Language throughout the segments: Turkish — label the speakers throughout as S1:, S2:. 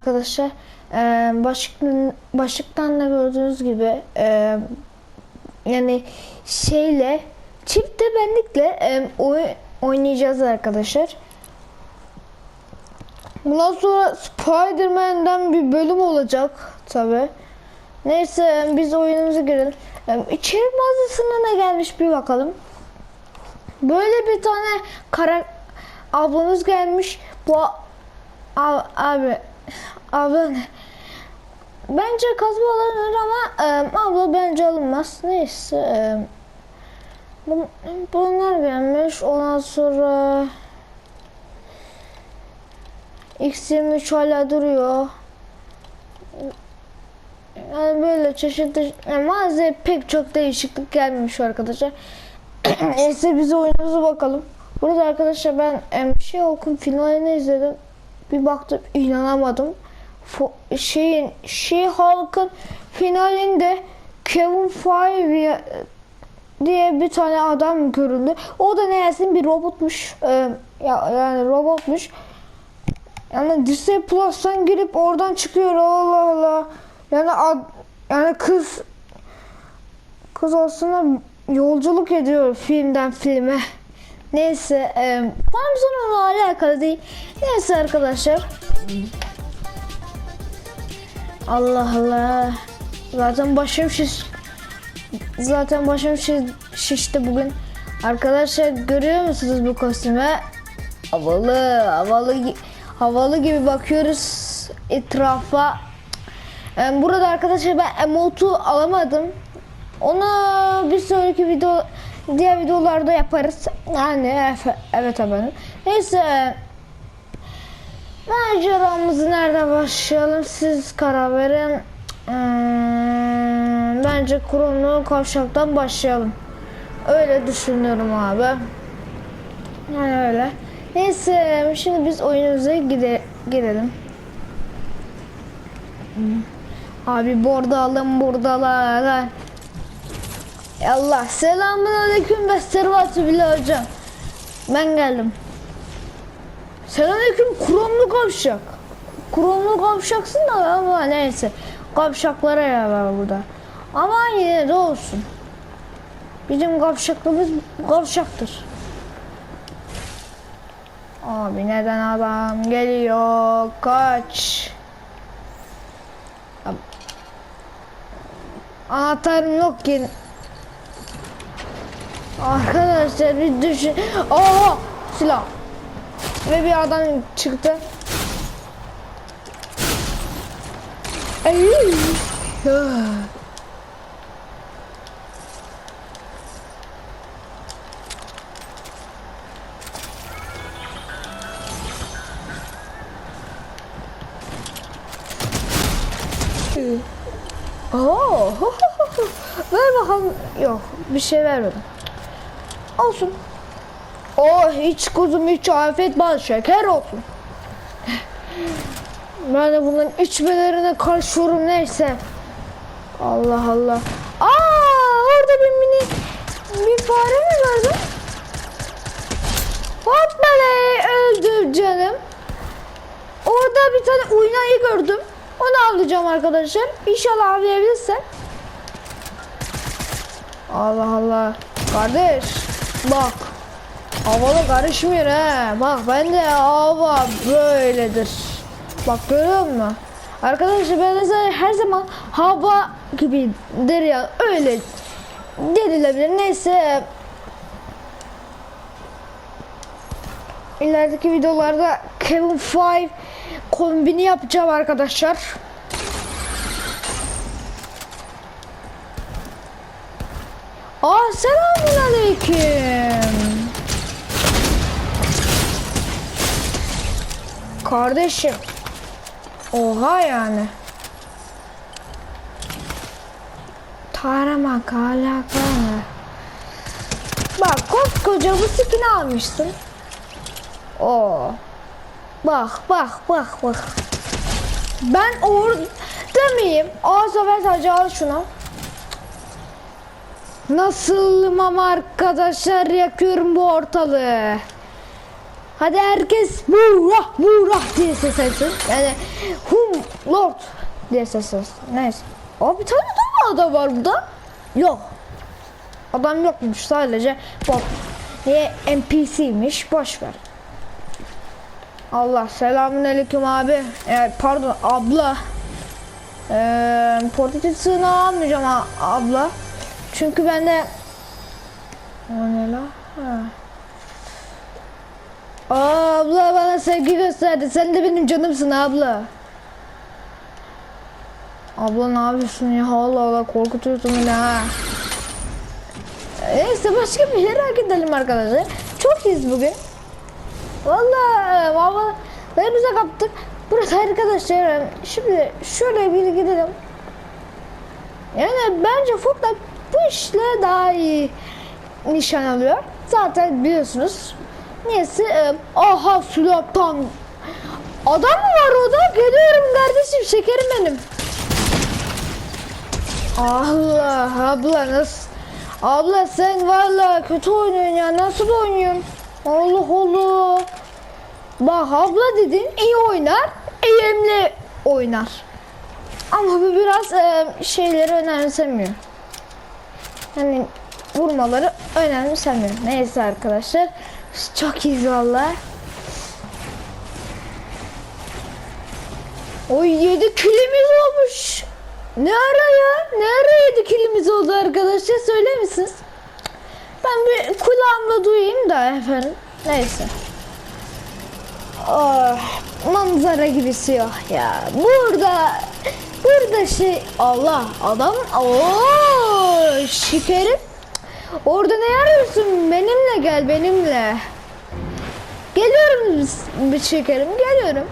S1: Arkadaşlar e, başlıktan, başlıktan da gördüğünüz gibi e, yani şeyle çift benlikle e, oy- oynayacağız arkadaşlar. Bundan sonra Spider-Man'den bir bölüm olacak tabi. Neyse biz oyunumuza girelim. İçerik mağazasına ne gelmiş bir bakalım. Böyle bir tane kara ablamız gelmiş. Bu abi abla? Bence kazma alınır ama e, abla bence alınmaz. Neyse. E, bu- bunlar gelmiş. Ondan sonra X23 hala duruyor. Yani böyle çeşitli yani mağazaya pek çok değişiklik gelmemiş arkadaşlar. Neyse biz oyunumuza bakalım. Burada arkadaşlar ben em, şey okun finalini izledim. Bir baktım inanamadım. Fo- şeyin şey halkın finalinde Kevin Feige diye bir tane adam göründü. O da neyse bir robotmuş. Ee, ya yani robotmuş. Yani Disney Plus'tan girip oradan çıkıyor Allah Allah. Yani ad, yani kız kız aslında yolculuk ediyor filmden filme. Neyse, e, konumuzun onunla alakalı değil. Neyse arkadaşlar. Allah Allah. Zaten başım şiş. Zaten başım şiş, şişti bugün. Arkadaşlar görüyor musunuz bu kostümü? Havalı, havalı, havalı gibi bakıyoruz etrafa. Ee, Burada arkadaşlar ben emote'u alamadım. Onu bir sonraki video diğer videolarda yaparız. Yani evet efendim. Neyse. Maceramızı nerede başlayalım? Siz karar verin. Hmm, bence Kromlu Kavşak'tan başlayalım. Öyle düşünüyorum abi. Yani öyle. Neyse şimdi biz oyunumuza gide girelim. Abi burada alın buradalar. Allah selamun aleyküm ve servatü bile hocam. Ben geldim. Selamünaleyküm kromlu kavşak. Kromlu kavşaksın da ama neyse. Kavşaklara yer var burada. Ama yine de olsun. Bizim kavşaklığımız kavşaktır. Abi neden adam geliyor? Kaç. Anahtarım yok ki. Arkadaşlar bir düşün. Oha! Silah. Ve bir adam çıktı. Ah. Oo. Ver bakalım. Yok, bir şey vermedim. Olsun. Oh hiç kuzum hiç afiyet bal şeker olsun. Ben de bunların içmelerine karşıyorum neyse. Allah Allah. Aa orada bir mini bir fare mi gördüm? Hoppala öldü canım. Orada bir tane uynayı gördüm. Onu alacağım arkadaşlar. İnşallah avlayabilirsem. Allah Allah. Kardeş bak. Havalı karışmıyor he. Bak ben de hava böyledir. Bak görüyor musun? Arkadaşlar ben de her zaman hava gibidir ya. Öyle denilebilir. Neyse. İlerideki videolarda Kevin Five kombini yapacağım arkadaşlar. Aa selamun aleyküm. Kardeşim. Oha yani. Taramak alakalı. Bak koskoca bu skin almışsın. Oo. Bak bak bak bak. Ben orada mıyım? Aa ben sadece al şunu. Nasılım ama arkadaşlar yakıyorum bu ortalığı. Hadi herkes Murah Murah diye ses etsin. Yani Hum Lord diye ses etsin. Neyse. Aa bir tane daha adam var burada. Yok. Adam yokmuş sadece bot. Niye NPC'miş boş ver. Allah selamun aleyküm abi. Ee, pardon abla. Ee, portatif sığınağı almayacağım abla. Çünkü bende o ne la? Ha. Aa, abla bana sevgi gösterdi. Sen de benim canımsın abla. Abla ne yapıyorsun ya? Allah Allah korkutuyorsun beni ha. Neyse başka bir yere gidelim arkadaşlar. Çok iyiyiz bugün. Vallahi valla elimize kaptık. Burası arkadaşlar. Şimdi şöyle bir gidelim. Yani bence Fortnite bu işle daha iyi nişan alıyor. Zaten biliyorsunuz. Niyesi e, aha silahtan Adam mı var orada? Geliyorum kardeşim şekerim benim. Allah abla nasıl? Abla sen valla kötü oynuyorsun ya. Nasıl oynuyorsun? Allah Allah. Bak abla dedin iyi oynar. Eğimli oynar. Ama bu biraz e, şeyleri önemsemiyor. Yani vurmaları önemsemiyor. Neyse arkadaşlar. Çok iyiyiz valla. O 7 kilimiz olmuş. Ne ara ya? Ne ara 7 kilimiz oldu arkadaşlar? Söyler misiniz? Ben bir kulağımla duyayım da efendim. Neyse. Oh, manzara gibisi yok ya. Burada burada şey Allah adam Oo şekerim. Orada ne arıyorsun? Benimle gel benimle. Geliyorum bir şekerim geliyorum.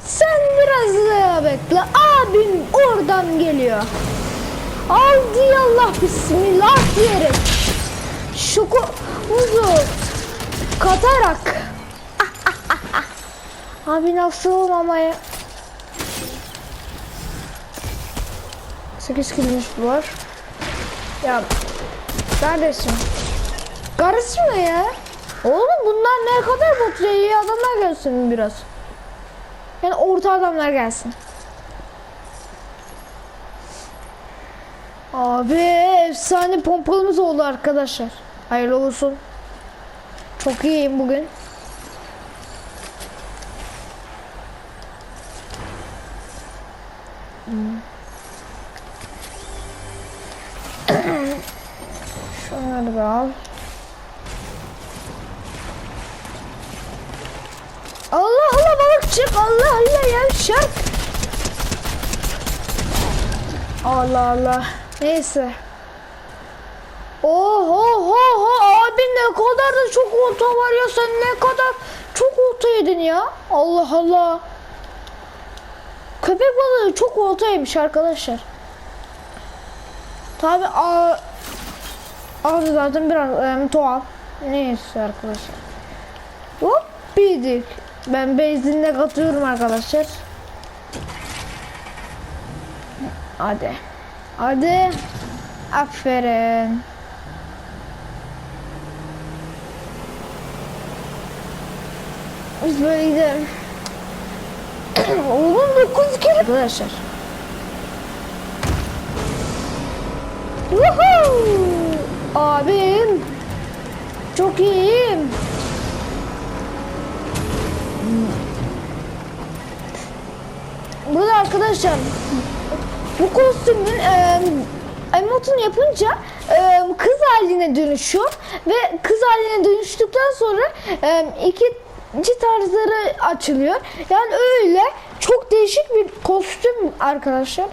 S1: Sen biraz daha bekle. Abim oradan geliyor. Aldı Allah bismillah diyerek şokumuzu katarak Abi nasıl olmamaya 8 kilmiş bu var. Ya kardeşim. Kardeşim ne ya? Oğlum bunlar ne kadar bot ya? İyi adamlar gelsin biraz. Yani orta adamlar gelsin. Abi efsane pompalımız oldu arkadaşlar. Hayırlı olsun. Çok iyiyim bugün. Şunları da al. Allah Allah balıkçık Allah Allah ya şark. Allah Allah. Neyse. Oho ho ho abi ne kadar da çok olta var ya sen ne kadar çok olta yedin ya. Allah Allah. Köpek balığı çok olta yemiş arkadaşlar. Tabi ağzı zaten biraz e, tuhaf. Neyse arkadaşlar. Hop bildik. Ben benzinle katıyorum arkadaşlar. Hadi. Hadi. Aferin. Biz böyle gidelim. Oğlum 9 kere. Arkadaşlar. Woohoo! Abim. Çok iyiyim. Burada arkadaşlar bu kostümün e, emotunu yapınca e, kız haline dönüşüyor ve kız haline dönüştükten sonra e, ikinci tarzları açılıyor. Yani öyle çok değişik bir kostüm arkadaşlar.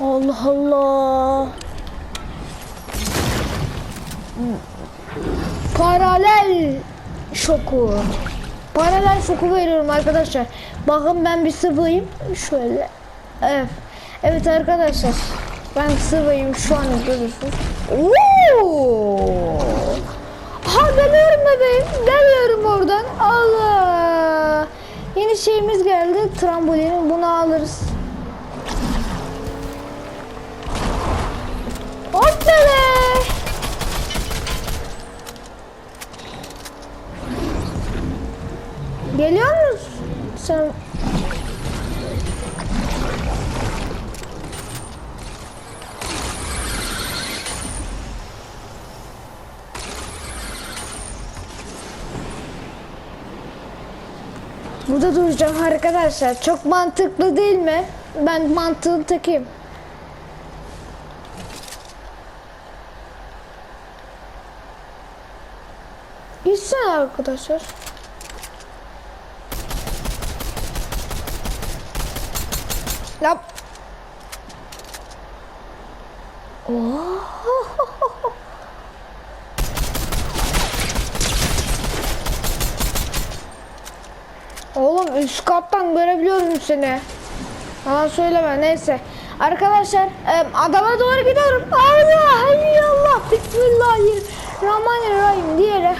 S1: Allah Allah. Paralel şoku. Paralel şoku veriyorum arkadaşlar. Bakın ben bir sıvıyım. Şöyle. Evet. Evet arkadaşlar. Ben sıvıyım şu an görüyorsunuz. Oo! Ha geliyorum bebeğim. Geliyorum oradan. Allah. Yeni şeyimiz geldi. Trambolin. Bunu alırız. Geliyor musun sen? Burada duracağım arkadaşlar. Çok mantıklı değil mi? Ben mantığını takayım. Gitsin arkadaşlar. Lap. Oh. Oğlum üst kattan görebiliyorum seni. Bana söyleme neyse. Arkadaşlar adama doğru gidiyorum. Allah Allah Bismillahirrahmanirrahim diyerek.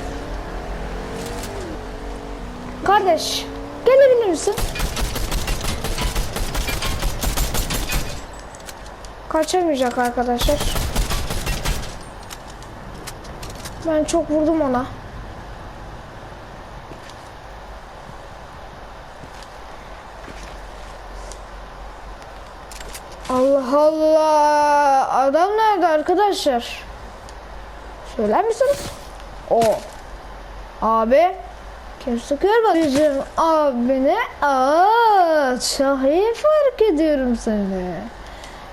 S1: Kardeş gelebilir misin? Kaçamayacak arkadaşlar. Ben çok vurdum ona. Allah Allah. Adam nerede arkadaşlar? Söyler misiniz? O. Abi. Kim sıkıyor bak bizim abine? Aa, iyi fark ediyorum seni.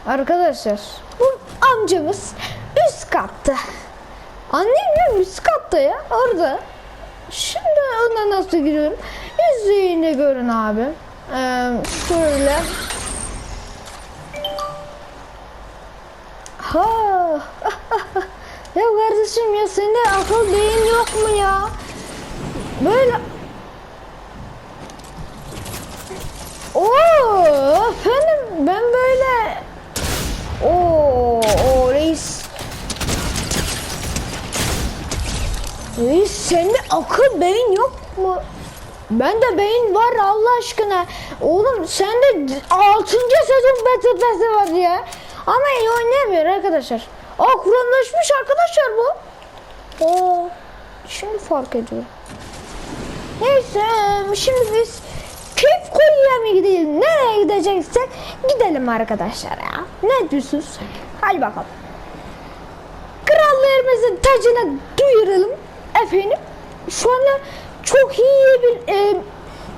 S1: Arkadaşlar bu amcamız üst katta. Annem üst katta ya orada. Şimdi ona nasıl giriyorum? Yüzüğünü görün abi. Ee, şöyle. Ha. ya kardeşim ya sende akıl beyin yok mu ya? Böyle Oo, efendim ben böyle sende akıl beyin yok mu? Bende beyin var Allah aşkına. Oğlum sende 6. sezon Battle Pass'i var ya. Ama iyi oynayamıyor arkadaşlar. Aa Kur'anlaşmış arkadaşlar bu. Oo, şimdi fark ediyorum. Neyse şimdi biz Keyif Kolya'ya mı gidelim? Nereye gideceksek gidelim arkadaşlar ya. Ne diyorsunuz? Hadi bakalım. Krallarımızın tacını duyuralım efendim. Şu anda çok iyi bir e,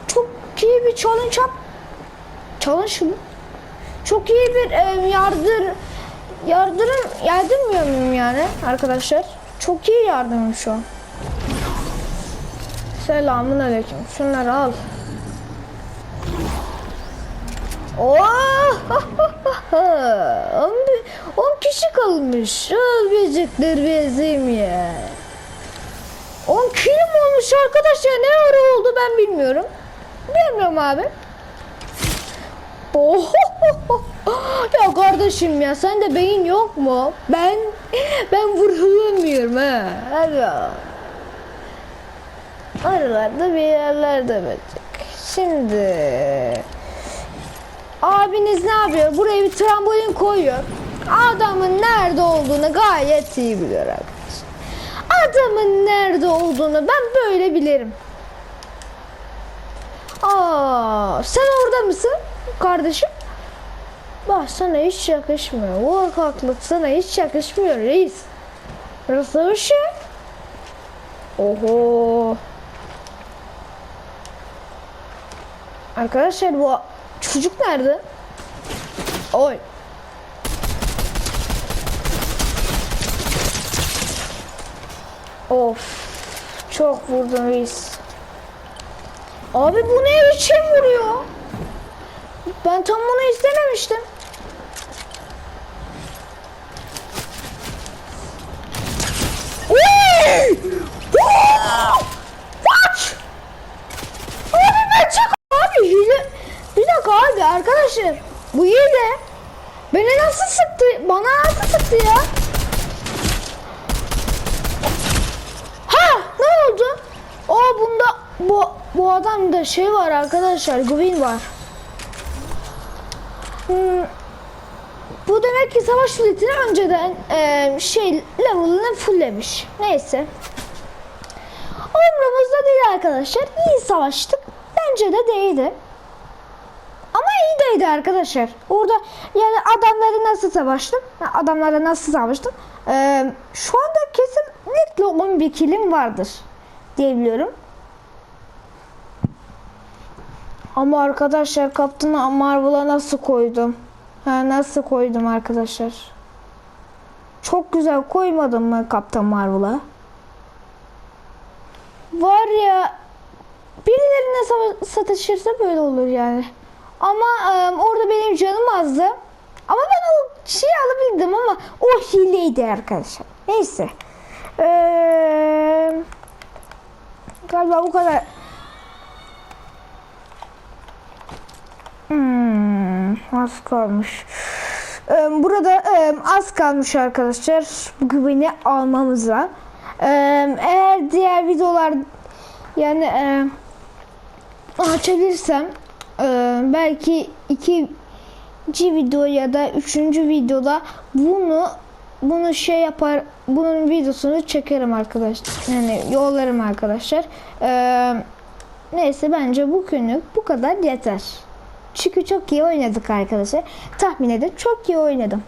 S1: çok iyi bir challenge yap. Challenge mı? Çok iyi bir e, yardır yardırım yardırmıyor muyum yani arkadaşlar? Çok iyi yardımım şu an. Selamun aleyküm. Şunları al. Oh! 10 kişi kalmış. Ölmeyecekler bezim ya. 10 kilim olmuş arkadaşlar. Ne ara oldu ben bilmiyorum. Bilmiyorum abi. Oh! ya kardeşim ya sende beyin yok mu? Ben ben vurulamıyorum ha. Hadi. Aralarda bir yerlerde belecek. Şimdi abiniz ne yapıyor? Buraya bir trambolin koyuyor. Adamın nerede olduğunu gayet iyi biliyor arkadaşlar. Adamın nerede olduğunu ben böyle bilirim. Aa, sen orada mısın kardeşim? Bak sana hiç yakışmıyor. Korkaklık sana hiç yakışmıyor reis. Burası bir şey. Oho. Arkadaşlar bu çocuk nerede? Oy. Of. Çok vurdun reis. Abi bu ne biçim vuruyor? Ben tam bunu istememiştim. Kaç! Abi ben çok abi hile. Bir dakika abi arkadaşlar. Bu hile. Beni nasıl sıktı? Bana nasıl sıktı ya? Ha ne oldu? O bunda bu bu adamda şey var arkadaşlar. Gwyn var. Hmm, bu demek ki savaş filetini önceden e, şey level'ını fulllemiş. Neyse. Umurumuzda değil arkadaşlar. İyi savaştık. Bence de değdi. Ama iyi değdi arkadaşlar. Orada yani adamları nasıl savaştım? Adamlara nasıl savaştım? Ee, şu anda kesinlikle 11 kilim vardır diyebiliyorum. Ama arkadaşlar Kaptan Marvel'a nasıl koydum? Ha, nasıl koydum arkadaşlar? Çok güzel koymadım mı Kaptan Marvel'a? Var ya birilerine sa- sataşırsa böyle olur yani. Ama e, orada benim canım azdı. Ama ben o şeyi alabildim ama o hileydi arkadaşlar. Neyse. Eee galiba bu kadar. Hmm, az kalmış. Burada az kalmış arkadaşlar bu güveni almamıza. Eğer diğer videolar yani açabilirsem belki ikinci video ya da üçüncü videoda bunu bunu şey yapar bunun videosunu çekerim arkadaşlar yani yollarım arkadaşlar neyse bence bugünlük bu kadar yeter çünkü çok iyi oynadık arkadaşlar tahmin edin çok iyi oynadım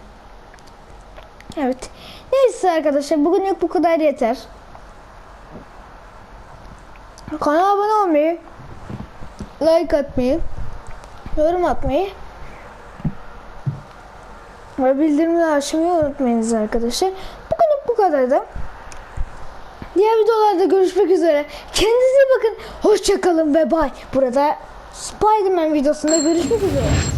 S1: evet neyse arkadaşlar bugünlük bu kadar yeter kanala abone olmayı like atmayı yorum atmayı ve bildirimleri açmayı unutmayınız arkadaşlar. Bugünlük bu kadardı. Diğer videolarda görüşmek üzere. Kendinize bakın. Hoşçakalın ve bay. Burada Spider-Man videosunda görüşmek üzere.